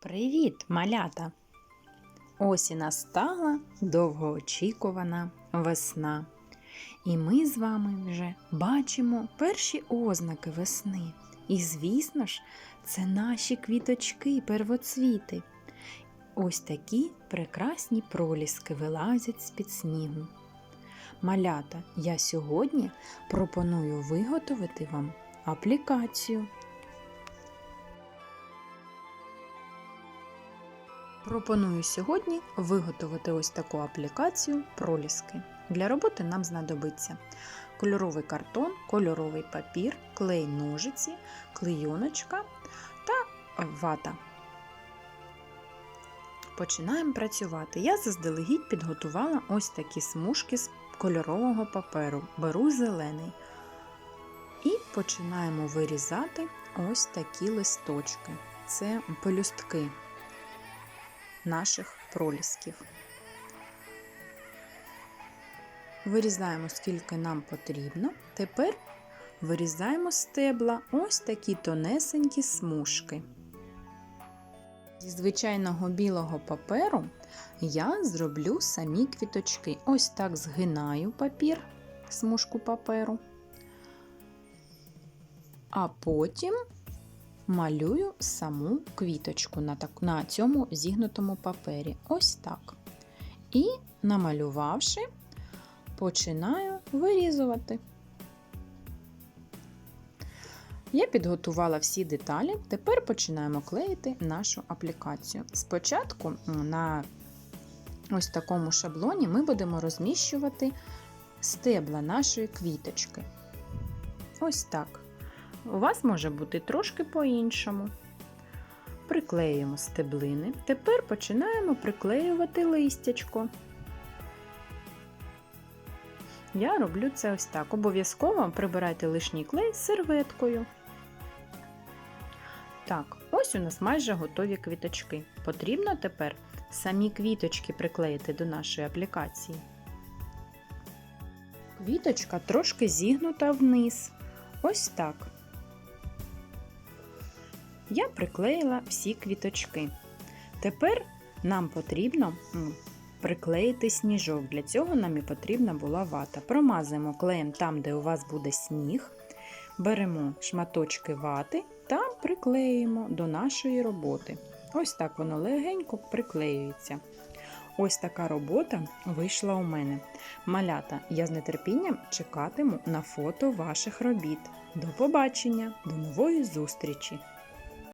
Привіт, малята! Ось і настала довгоочікувана весна. І ми з вами вже бачимо перші ознаки весни. І, звісно ж, це наші квіточки, первоцвіти. Ось такі прекрасні проліски вилазять з-під снігу. Малята, я сьогодні пропоную виготовити вам аплікацію. Пропоную сьогодні виготовити ось таку аплікацію проліски. Для роботи нам знадобиться кольоровий картон, кольоровий папір, клей ножиці, клейоночка та вата. Починаємо працювати. Я заздалегідь підготувала ось такі смужки з кольорового паперу. Беру зелений. І починаємо вирізати ось такі листочки. Це пелюстки наших пролісків. Вирізаємо, скільки нам потрібно. Тепер вирізаємо стебла ось такі тонесенькі смужки. Зі звичайного білого паперу я зроблю самі квіточки. Ось так згинаю папір, смужку паперу, а потім малюю саму квіточку на, так, на цьому зігнутому папері. Ось так. І, намалювавши, починаю вирізувати. Я підготувала всі деталі, тепер починаємо клеїти нашу аплікацію. Спочатку на ось такому шаблоні ми будемо розміщувати стебла нашої квіточки. Ось так. У вас може бути трошки по-іншому. Приклеюємо стеблини. Тепер починаємо приклеювати листячко. Я роблю це ось так. Обов'язково прибирайте лишній клей серветкою. Так, ось у нас майже готові квіточки. Потрібно тепер самі квіточки приклеїти до нашої аплікації. Квіточка трошки зігнута вниз. Ось так. Я приклеїла всі квіточки. Тепер нам потрібно приклеїти сніжок. Для цього нам і потрібна була вата. Промазуємо клеєм там, де у вас буде сніг. Беремо шматочки вати та приклеїмо до нашої роботи. Ось так воно легенько приклеюється. Ось така робота вийшла у мене. Малята, я з нетерпінням чекатиму на фото ваших робіт. До побачення, до нової зустрічі!